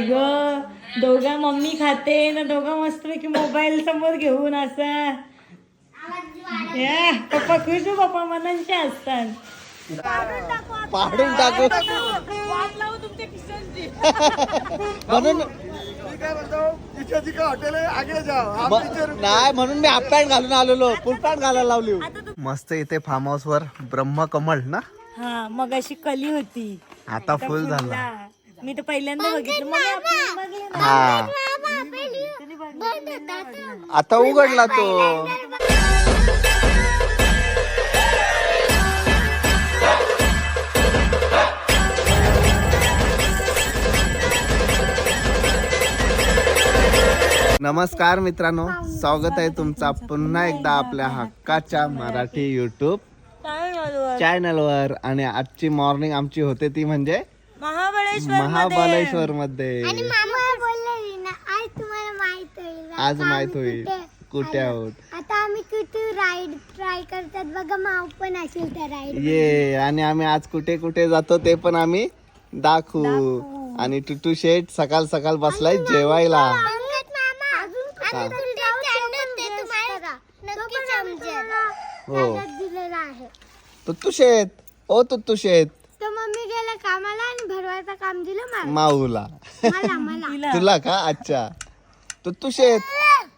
आई ग. दोघा मम्मी खाते ना दोघा मस्तपैकी मोबाईल समोर घेऊन असा. या, पप्पा खुश हो पप्पा मनांचे असतात. पाडून टाकू. म्हणून नाही म्हणून मी हाफ पॅन्ट घालून आलेलो. फुल पॅन्ट घालायला लावली मस्त इथे फार्म हाऊस वर ब्रह्मकमळ ना? हा मग अशी कली होती. आता फुल झाला. मी तर पहिल्यांदा बघितलं. मग आपण बघलं ना. हा तुम्ही बघितलं ना? आता उघडला तो. नमस्कार मित्रांनो. स्वागत आहे तुमचा पुन्हा एकदा आपल्या हक्काच्या मराठी युट्यूब काय चालू आहे? चॅनल वर. आणि आजची मॉर्निंग आमची होते ती म्हणजे महाबळेश्वर मध्ये. महाबळेश्वर मध्ये मामा बोललेली ना आज तुम्हाला माहीत होईल आज आता माहीत आम्ही होईल कुठे- आहोत. आता आम्ही किती राईड ट्राय करतात बघा माव पण असेल त्या राईड ये आणि आम्ही आज कुठे कुठे जातो ते पण आम्ही दाखवू. आणि टुटू शेठ सकाळ सकाळ बसलाय जेवायला. हा. तुत्तू शेठ ओ तुत्तू शेठ. तर मम्मी गेला कामाला आणि भरवायचं काम दिलं मला. माऊला. मला मला. तिला. तुला का? अच्छा. तुत्तू शेठ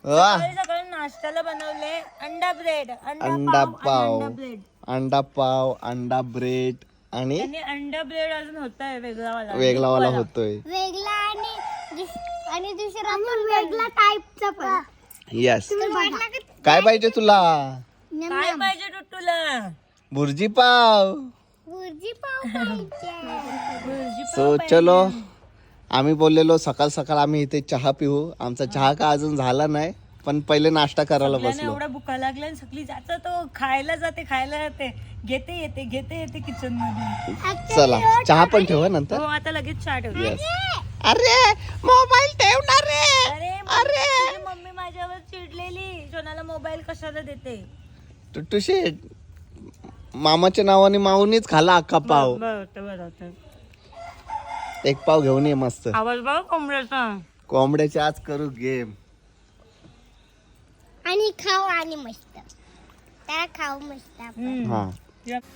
वा. सकाळी सकाळी नाश्त्याला बनवले. अंडा ब्रेड अंडा पाव आणि अंडा ब्रेड. अंडा पाव अंडा ब्रेड आणि आणि अंडा ब्रेड अजून होतंय वेगळा वाला वेगळा वाला होतोय. वेगळा आणि दुस- आणि दुसरा पण वेगळा टाईपचा पण. यस. काय पाहिजे तुला? काय पाहिजे टुट्टूला भुर्जी पाव. सो चलो आम्ही बोललेलो सकाळ सकाळ आम्ही इथे चहा पिऊ. आमचा चहा का अजून झाला नाही पण पहिले नाश्ता करायला बसलो. एवढा भुका लागला आणि सगळी जात तो खायला जाते खायला जाते. घेते येते घेते येते किचनमध्ये चला चहा पण ठेवा नंतर. हो आता लगेच चहा ठेवते. अरे मोबाईल ठेवणार रे. अरे मम्मी माझ्यावर चिडलेली. सोनाला मोबाईल कशाला देते? शेठ मामाच्या नावाने माऊनीच खाला अख्खा पाव. एक पाव घेऊन ये मस्त. आवाज बघ कोंबड्याचा. कोंबड्याचे आज करू गेम. आणि खाऊ आणि मस्त. त्याला खाऊ मस्त आपण. हम्म. हा.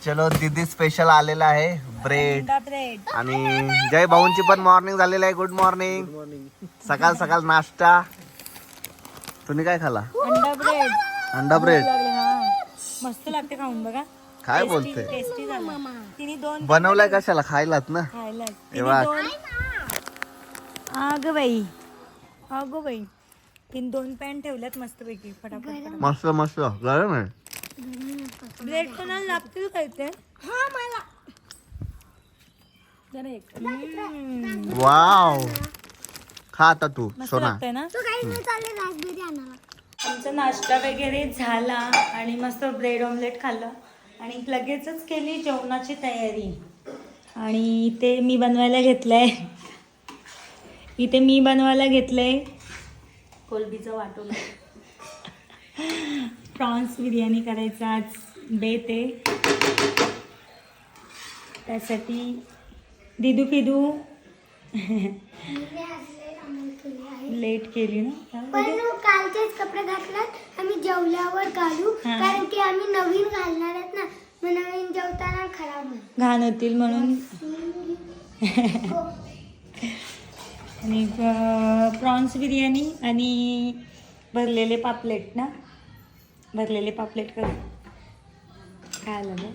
चलो दीदी स्पेशल आलेला आहे ब्रेड आणि जय भाऊंची पण मॉर्निंग झालेली आहे गुड मॉर्निंग सकाळ सकाळ नाश्ता. तुम्ही काय खाला? अंडा ब्रेड अंडा ब्रेड मस्त लागते खाऊन बघा. काय बोलते टेस्टी झालं. तिने दोन बनवलाय कशाला? खायलात ना? खायला हे बघ. अग बाई. अगो बाई. तीन दोन पॅन ठेवल्यात मस्त पैकी फटाफट मस्त मस्त. गरम आहे. ब्रेड कोणाला लागतील काय ते हा मला. जरा एक. हम्म. वाव. खा आता तू मस्त सोना. लागतंय ना? तो काही नाही चालेल रासबेरी आणायला. आमचा नाश्ता वगैरे झाला आणि मस्त ब्रेड ऑमलेट खाल्लं. आणि लगेचच केली जेवणाची तयारी. आणि इथे मी बनवायला घेतलंय. इथे मी बनवायला घेतलंय. कोलबीचं वाटून. प्रॉन्स बिर्याणी करायचा आज. बेत आहे. त्यासाठी दिदू फिदू. लेट केली ना पण कालचेच कपडे घातलात आम्ही जेवल्यावर घालू हा. कारण की आम्ही नवीन घालणार आहेत ना मग नवीन जेवताना खराब होईल. घाण होतील म्हणून. आणि प्रॉन्स बिर्याणी आणि भरलेले पापलेट ना? भरलेले पापलेट कर. काय आलं गं?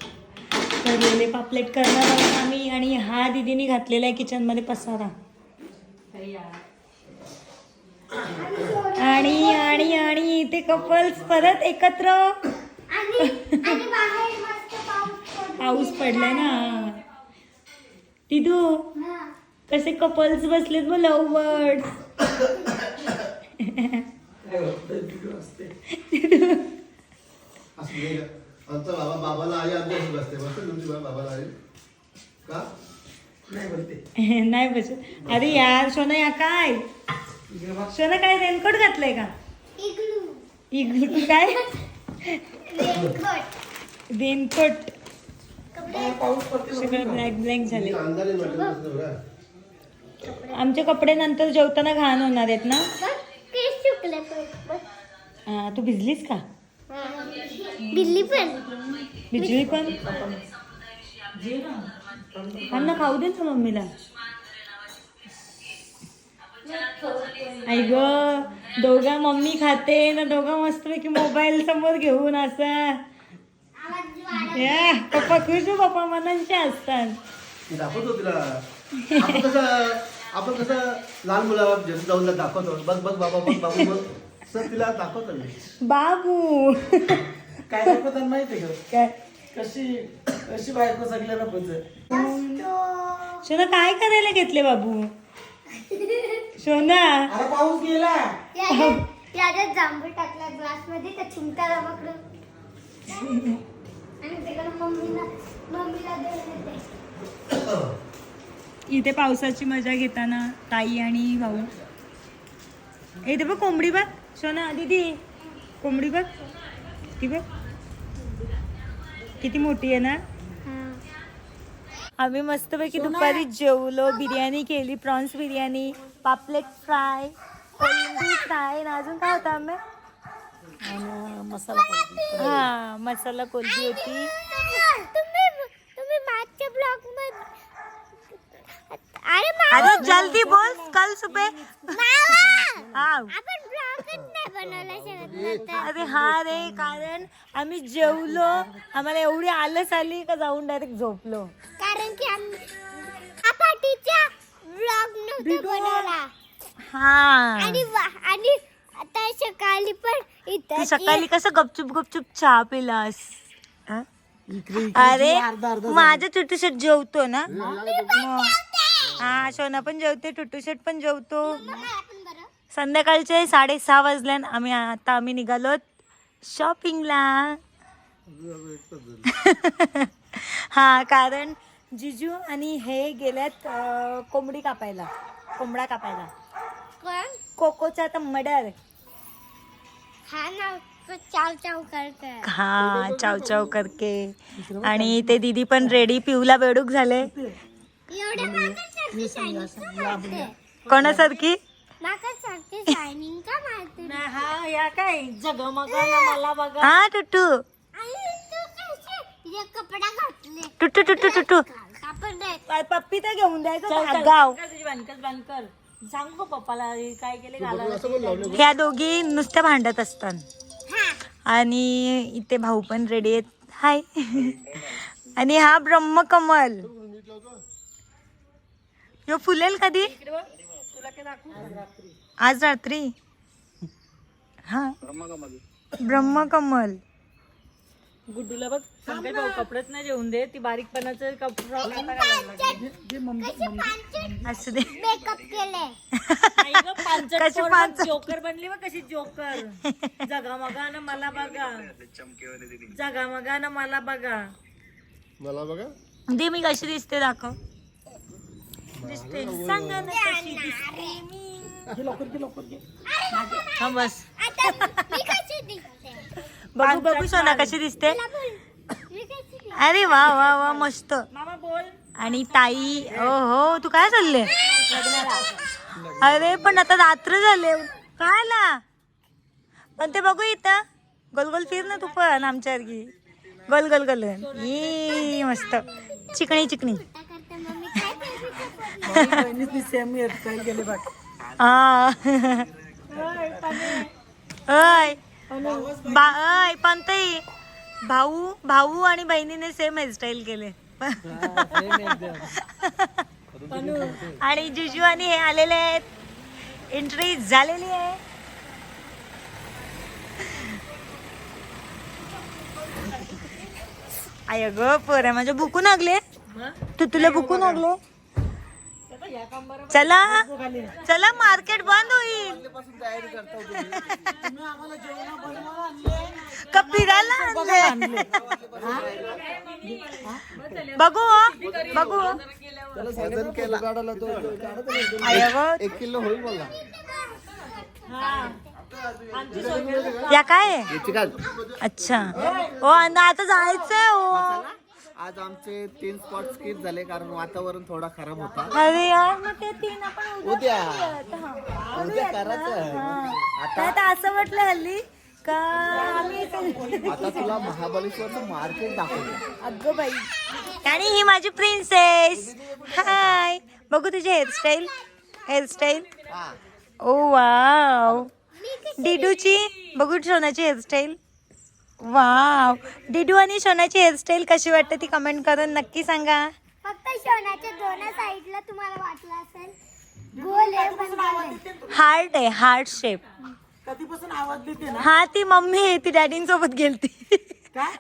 भरलेले पापलेट करणार आहोत आम्ही आणि हा दिदीने घातलेला आहे किचनमध्ये पसारा. आणि आणि आणि इथे कपल्स परत एकत्र. आणि आणि बाहेर मस्त पाऊस पडलाय ना. तिथू हा. कसे कपल्स बसलेत मग लव बर्ड आमचा बाबा बाबाला आई आमच्या बसते. बसते तुमची बाबाला आई. का? नाही बसत. अरे यार सोना या काय? सोना काय रेनकोट घातलंय का? इग्लू. काय? रेनकोट. सगळं ब्लॅक ब्लॅक झाले. आमचे कपडे नंतर जेवताना घाण होणार आहेत ना. हा, तू भिजलीस का. बिल्ली पण? भिजली पण खाऊ दे ना मम्मीला. आई ग दोघा मम्मी खाते ना दोघा मस्तपैकी मोबाईल समोर घेऊन असं. या, पप्पा खुश हो पप्पा मनांचे असतात. ती दाखवतो तिला. आपण कसं आपण कसं लहान मुलाला जेवण जाऊन दाखवतो. बघ बघ बाबा बघ बाबू बघ. सर तिला दाखवतो मी. बाबू. काय दाखवतात माहिती का? काय? कशी कशी बायको सगळ्यांना पचत शोना काय करायला घेतले बाबू? शोना. अरे पाऊस गेला. याच्यात याच्यात जांभूळ टाकला ग्लासमध्ये त्या चिमट्याला पकडून आणि तिकडे मम्मीला मम्मीला देऊन इथे पावसाची मजा घेताना ताई आणि भाऊ. इथे बघ कोंबडी बघ. शोना दीदी. कोंबडी बघ. ती बघ. किती मोठी आहे ना? आम्ही मस्तपैकी दुपारी जेवलो बिर्याणी केली प्रॉन्स बिर्याणी पापलेट फ्राय कोलंबी फ्राय आणि अजून काय होतं आम्ही मसाला हा मसाला कोलबी होती. तुम्ही तुम्ही मागच्या ब्लॉग मध्ये अरे जल्दी बोल कल सुबह! हा. अरे हा रे कारण आम्ही जेवलो आम्हाला एवढी आलस आली का जाऊन डायरेक्ट झोपलो. कारण की आम्ही हा पाठीचा ब्लॉग नव्हता बनवला. हा. आणि वा- आणि आता सकाळी पण तू इथं सकाळी कसं गपचूप गपचूप चहा पिलास? हा? इकडे अरे माझा टुटू शेट जेवतो ना? मग. हा सोना पण जेवते टुटू शेट पण जेवतो. संध्याकाळचे साडेसहा वाजल्यान आम्ही आता आम्ही निघालो शॉपिंगला हा कारण जिजू आणि हे गेल्यात अं, कोंबडी कापायला कोंबडा कापायला. कोण? कोकोचा आता मर्डर. हा ना तो चाव चाव करतोय. हा चाव चाव करके. आणि ते दीदी पण रेडी पिऊला बेडूक झाले. एवढ्या मागं सारखी कोणासारखी? माका सारखी शायनिंग का मारते? हा या काय? जगमगा मला बघा. हा टुटू. आणि तू कशी? तुझे कपडा घातले. टुटू टुटू टुटू. पप्पी तर घेऊन द्यायचं गाव. सांगू का पप्पाला काय केले असं पण लावलं ह्या दोघी नुसत्या भांडत असतात. हा. आणि इथे भाऊ पण रेडी आहेत. हाय आणि हा ब्रह्मकमल. ह्यो फुलेल कधी? आज रात्री. हा. ब्रह्मकमल. गुड्डूला बघ पंकज भाऊ कपडेच नाही जेवून दे ती बारीकपणाचं कपडा आता घालायला असू दे. मेकअप केले कशी पांचट? जोकर बनली बघ कशी जोकर. जगा मगा ना मला बघा. जगा मगा ना मला बघा. मला बघा. दे मी कशी दिसते दाखव. दिसते सांगा ना कशी दिसते. मी हा बस. आता मी कशी दिसते? बघू बघू सोना कशी दिसते. मला बोल. मी कशी दिसते? अरे वा वा वा मस्त. मामा बोल. आणि ताई ओ हो तू काय चालले? अरे पण आता रात्र झाले. काय ला पण ते बघू इथं. गोल गोल फिर ना तू पण आमच्यासारखी गोल गोल गोल ई मस्त. चिकणी चिकणी आता करते मम्मी काय करते बहिणीच सेम हेअरस्टाईल केले बघ अय बा अय पंतई. भाऊ भाऊ आणि बहिणीने सेम हेअरस्टाईल केले. आणि जिजू आणि हे आलेले आहेत. एंट्री झालेली आहे. आय ग पोऱ्या माझ्या भुकून लागले. तू तुला भुकून लागले? चला. चला मार्केट बंद होईल. का फिरायला आणले? बघू हो, बघू एक किलो होईल मला या काय? अच्छा. हो आणि आता जायचंय हो आज आमचे तीन स्पॉट स्किप झाले कारण वातावरण थोडा खराब होता. अरे यार मग ते तीन आपण उद्या हा. उद्या करायचं आता आता असं म्हटलं हल्ली का आम्ही इथे- आता तुला महाबळेश्वरचं मार्केट दाखवतो. अगं बाई. आणि ही माझी प्रिन्सेस हाय बघू तुझी हेअरस्टाईल हेअरस्टाईल हा. ओ वाव डिडूची बघू सोनाची हेअरस्टाईल वाव डिडू आणि सोनाची हेअरस्टाईल कशी वाटते ती कमेंट करून नक्की सांगा. फक्त शोनाच्या दोन्ही साईडला तुम्हाला वाटलं असेल. गोल आहे पण गोल आहे. हार्ट आहे हार्ट शेप कधीपासून आवाज देते ना? हा ती मम्मी आहे ती डॅडींसोबत गेलती. काय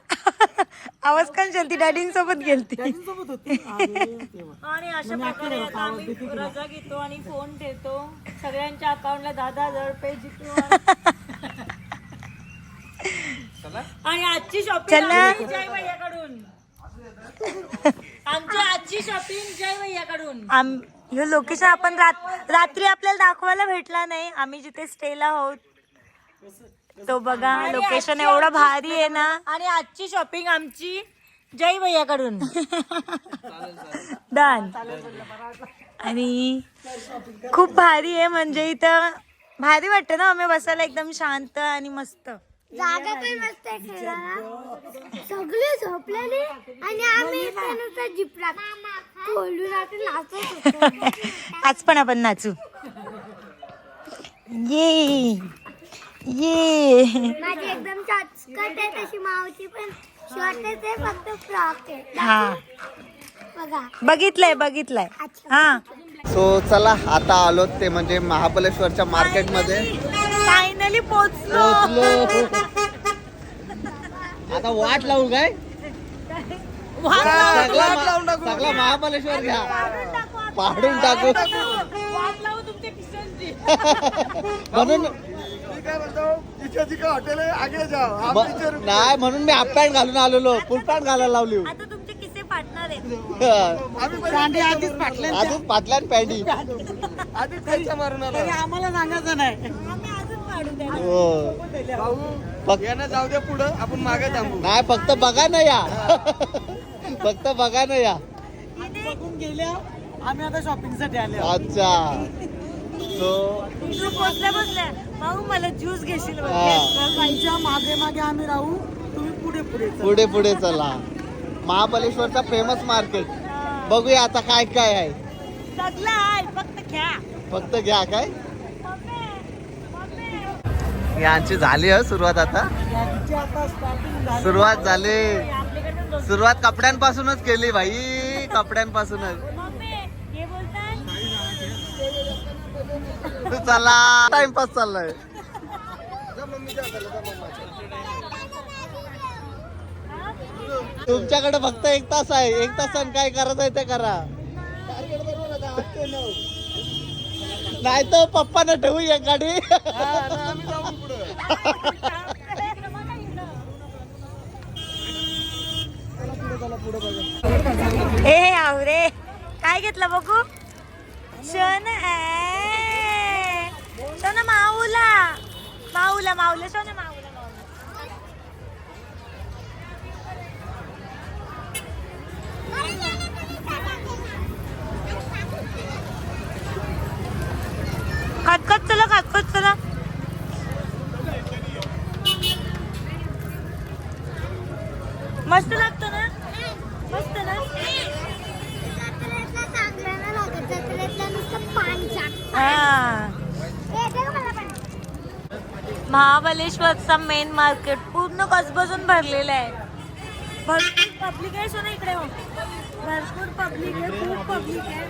आवाज का ती डॅडींसोबत गेलती. सोबत होती? अरे देवा. आणि अशा प्रकारे आता आम्ही रजा घेतो आणि फोन ठेवतो सगळ्यांच्या अकाउंटला दहा दहा हजार रुपये जितू आणि आजची शॉपिंग चला. जय भैयाकडून. आमची आजची शॉपिंग जय भैयाकडून. आम ह्यो लोकेशन आपण रात रात्री आपल्याला दाखवायला भेटला नाही. आम्ही जिथे स्टेला आहोत तो बघा लोकेशन एवढं भारी आहे ना. आणि आजची शॉपिंग आमची जय भैयाकडून. डन आणि खूप भारी आहे म्हणजे इथं भारी वाटतं ना आम्ही बसायला एकदम शांत आणि मस्त. जागा पण मस्त आहे खेळायला. सगळे झोपलेले आणि आम्ही इथे नुसतं जिपला खोलून आता नाचत होतो. आज पण आपण नाचू. ये ये. माझी एकदम चटकट आहे तशी मावची पण शॉर्टच आहे फक्त फ्रॉक आहे. हा. बघा. बघितलंय बघितलंय. हा. सो चला आता आलो ते म्हणजे महाबळेश्वरच्या मार्केटमध्ये फायनली पोचलो पोहोचलो. आता वाट लावू काय? सगळा मा- सगळा महाबळेश्वर घ्या. पाडून टाकू. म्हणून ब- नाही म्हणून मी हाफ पॅन्ट घालून आलेलो. फुल पॅन्ट घालायला लावली. आता तुमचे किस्से पार्टनर आहेत. कांदे आधीच पाटल्या पॅन्टी. तरी आम्हाला सांगायचं नाही. जाऊ दे पुढं. आपण मागे थांबू. नाही फक्त बघा ना या. फक्त बघा ना या. बघून गेल्या आम्ही आता शॉपिंगसाठी आले अच्छा. सो तू पोचल्या पोचल्या. भाऊ मला ज्यूस घेशील. हा. ताईच्या मागे मागे आम्ही राहू. तुम्ही पुढे पुढे चला. पुढे पुढे चला. महाबळेश्वरचा फेमस मार्केट बघूया आता काय काय आहे. सगळं आहे फक्त घ्या. फक्त घ्या काय? यांची झाली आहे सुरुवात आता. सुरुवात झाली. सुरुवात कपड्यांपासूनच केली भाई कपड्यांपासूनच. हे चला टाइमपास चाललाय. तुमच्याकडे फक्त एक तास आहे एक तासाने काय करायचं आहे ते करा. नाही तर पप्पाने ठेवू एक गाडी. ए आवरे काय घेतलं बघू? शन शन माऊला. माऊला माऊला शन माऊ खतखत चला खतखत चला. मस्त लागतो ना? मस्त ना? हा. महाबलेश्वरचा मेन मार्केट पूर्ण कसबसून भरलेलं आहे. भरपूर पब्लिक आहे सोना इकडे हो. भरपूर पब्लिक आहे खूप पब्लिक आहे.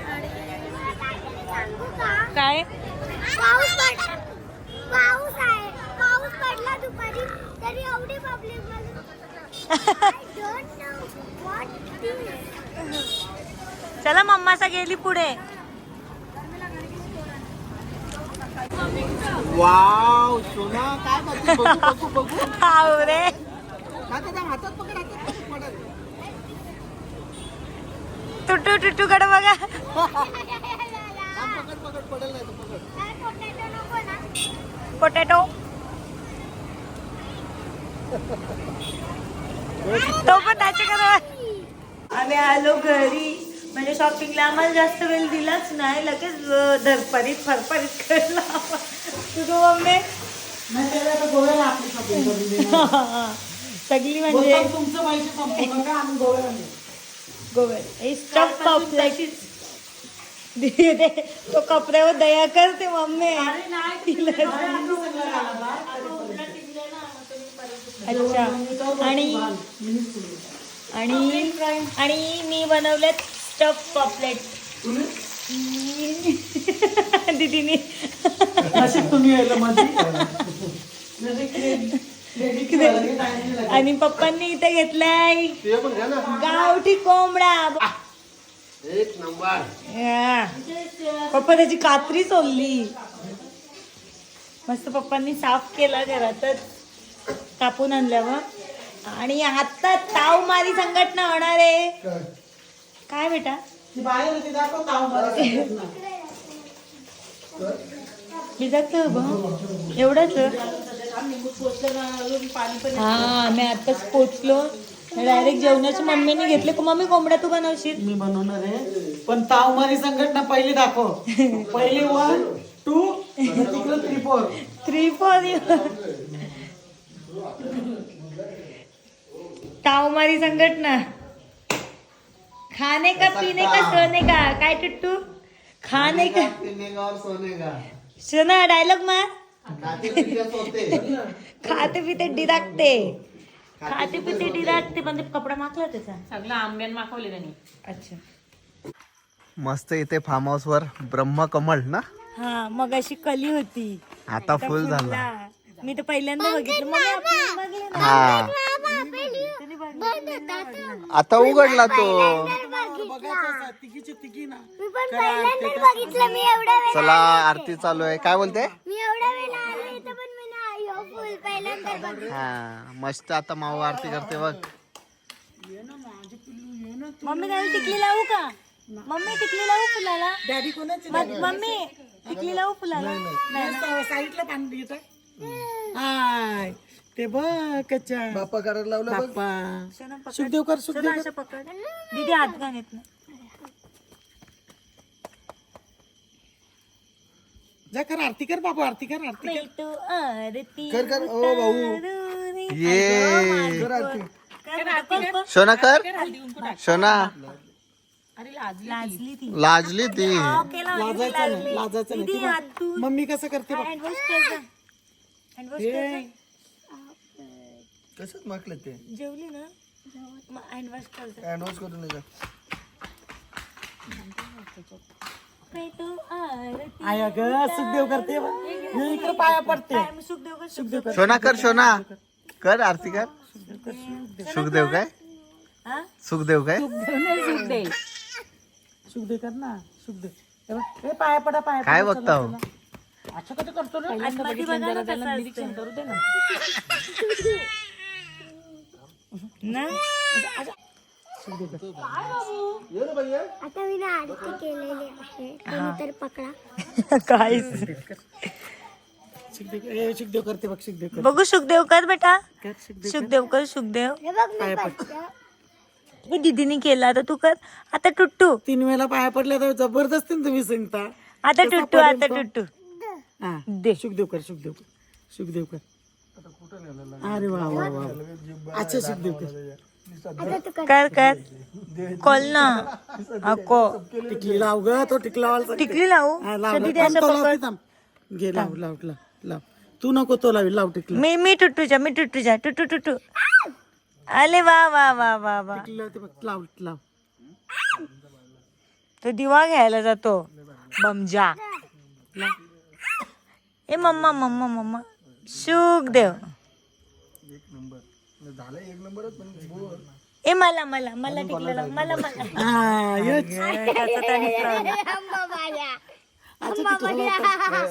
काय? पाऊस पाऊस आहे. पाऊस पडला दुपारी. तरी एवढी public I don't know what चला मम्मासा गेली पुढे. वाव सोना काय बघू बघू बघू. बघू आवरे हातात पकड हातात पकड. टुटू टुटू कडे बघा. पोटॅटो नको ना पोटॅटो तो पण त्याचे करा आम्ही आलो घरी. म्हणजे शॉपिंगला आम्हाला जास्त वेळ दिलाच नाही. लगेच धरपरीत फरफरीत तुझं मम्मी? देणार. सगळी म्हणजे तुमचं पैसे संपू नका आम्ही गोव्याला नेऊ. गोव्यात स्टफ पॉपलेट दे तो कपड्यावर दया करते मम्मी. अच्छा. आणि आणि आणि मी बनवलेत स्टफ पॉपलेट दीदीने. आणि पप्पांनी इथे घेतलाय गावठी कोंबडा. एक नंबर. या. पप्पा त्याची कात्री सोलली मस्त पप्पांनी साफ केला घरातच. कापून आणल्यावर आणि आता ताव मारी संघटना होणार आहे. काय बेटा? बाहेर होती दाखव ताव एवढंच? हा आम्ही आताच पोचलो. डायरेक्ट जेवणाची मम्मीने घेतले. का मम्मी कोंबड्या तू बनवशील? मी बनवणार आहे. पण ताव मारी संघटना पहिली दाखव. पहिली वन टू तिकडं थ्री फोर थ्री फोर तावमारी संघटना. खाने का पीने का सोने का? काय टुट्टू? खाने का पिने का और सोने का? सुना डायलॉग मार. खाते पिते सोते. खाते पिते डिराकते. खाते पिते पण ते कपडा मागला त्याचा सगळं आंब्यान माखवले त्यांनी. अच्छा. मस्त इथे फार्म हाऊस वर ब्रह्मकमळ ना? हा मग अशी कली होती. आता फुल झाला. मी तर पहिल्यांदा बघितलं. मग आपण बघितलं ना. हा. बघितलं. आता उघडला तो. मी पण पहिल्यांदाच बघितलं मी वेळ चला आरती चालू आहे. काय बोलते? मी एवढ्या वेळेला आले इथं पण हा मस्त आता माऊ आरती करते बघ. मम्मी त्याला टिकली लावू का? मम्मी टिकली लावू फुलाला? डॅडी कोणाची मग मम्मी टिकली लावू फुलाला? नाही साईडला पाणी येत हाय. ते बघ कच्चा. बाप्पा करायला लावलं बाप्पा. सुखदेव कर सुखदेव असं पकड. दीदी हात घाण येत ना जा कर आरती कर बाबू आरती कर आरती कर. पेटू आरती कर कर. ओ भाऊ. ये. कर शोना कर. शोना. लाजली ती. लाजली ती. म्हणजे लाजायचं नाही लाजायचं नाही. ती तू बघ. मम्मी कसं करते बघ. हँड वॉश कर जा. हँड वॉश कर जा. कसंच मागलं ते? जेवली ना? मग हँड वॉश कर जा. हँडवॉश करून आरती आय ग सुखदेव करते इकडे पाया पडते. मी सुखदेव सुखदेव कर. शोना कर शोना. कर आरती कर. सुखदेव काय? हा? सुखदेव काय? सुखदेव कर ना सुखदेव. हे पाया पडा पाया काय. बघता हो? असं कसं करतो रे? आतमध्ये बघा ना कसं असतं. करू दे ना. ना? आता मी ना आरती केलेली आहे. तर पकडा. करते बघ सुखदेव कर बघू सुखदेव कर बेटा. कर सुखदेव सुखदेव कर सुखदेव. हे बघ मी करते. हे दीदीने केला आता तू कर. आता टुट्टू. तीन वेळा पाया पडल्या तर जबरदस्ती ना तुम्ही सांगता. आता टुट्टू आता टुट्टू. हा. दे. सुखदेव कर सुखदेव कर. सुखदेव कर. अरे वा वा वा. अच्छा सुखदेव कर. कर. कर कॉल ना. अको टिकली लाव ग तो टिकला वाला टिकली लावू? हा, असं पकड. घे लाव लाव लाव लाव. तू नको तो लावी लाव टिकली. मी मी टुट्टूच्या मी टुट्टूच्या टुट्टू टुट्टू अरे वा वा वा वा वा. टिकली लावते बघ लाव लाव. तो दिवा घ्यायला जातो. बमजा. ए मम्मा मम्मा मम्मा. सुखदेव. ए मला मला मला टिकलेला मला मला. हा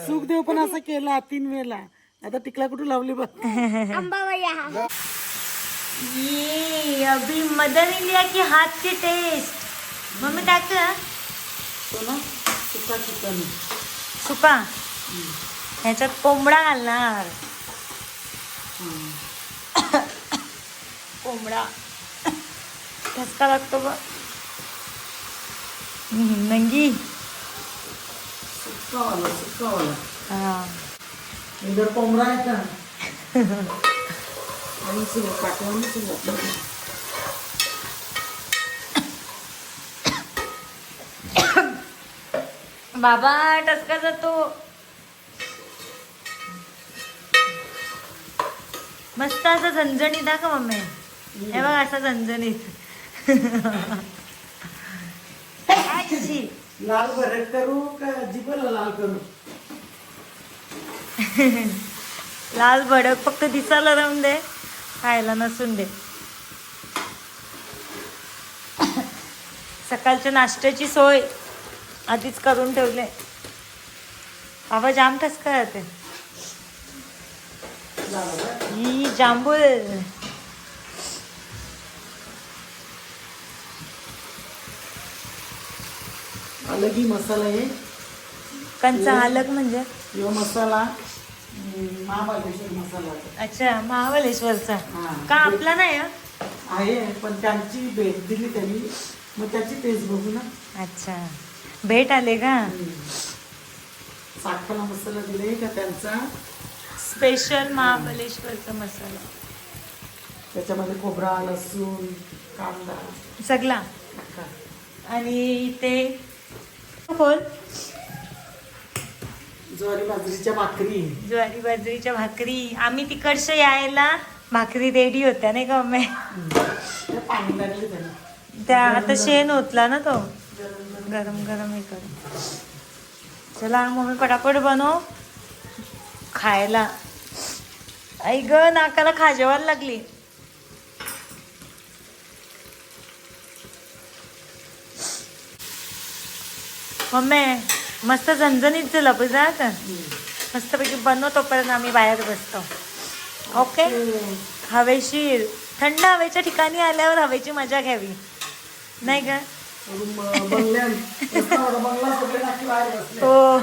सुखदेव पण असं केला तीन वेळा आता टिकला कुठे लावली बघ. ये अभी मदर इंडिया की हाथ की टेस्ट मम्मी काय कर तो ना सुका चिकन सुका ह्याच्यात कोंबडा घालणार. कोंबडा. ठसका लागतो हम्म, नंगी सुक्कावाला सुक्कावाला हा इधर कोंबडा आहे का आणि सुरुवात पाठवून सुरुवात बाबा टसका जातो. मस्त असं झणझणीत हा का मम्मी. हे बघ असं झणझणीत. लाल भरट करू का जिभेला लाल करू? लाल भडक फक्त दिसायला राहून दे खायला नसून दे. सकाळच्या नाश्त्याची सोय आधीच करून ठेवले. बाबा जाम ठसका येते ही जांभूळ. अलगी मसाला आहे. कंचा अलग म्हणजे? किंवा मसाला अं, महाबळेश्वर मसाला. अच्छा महाबलेश्वरचा हा. का आपला नाही हा? आहे पण त्यांची भेट दिली त्यांनी. मग त्याची टेस्ट बघू ना. अच्छा. भेट आले का? साखला मसाला दिले का त्यांचा? स्पेशल महाबलेश्वरचा मसाला. त्याच्यामध्ये खोबरा लसूण कांदा. सगळा. आणि इथे खोल ज्वारी बाजरीच्या भाकरी. ज्वारी बाजरीच्या भाकरी. आम्ही तिकडच्या यायला भाकरी रेडी होत्या नाही का मम्मी? पाणी लागले त्याला. त्या आता शेण होतला ना तो. गरम गरम हे कर. चला मम्मी पटापट बनव. खायला. आई ग नाकाला खाजेवायला लागली. मम्मी मस्त झणझणीत झालं जा का मस्तपैकी बनव तोपर्यंत आम्ही बाहेर बसतो. ओके? हवेशीर थंड हवेच्या ठिकाणी आल्यावर हवेची मजा घ्यावी. नाही का? हो.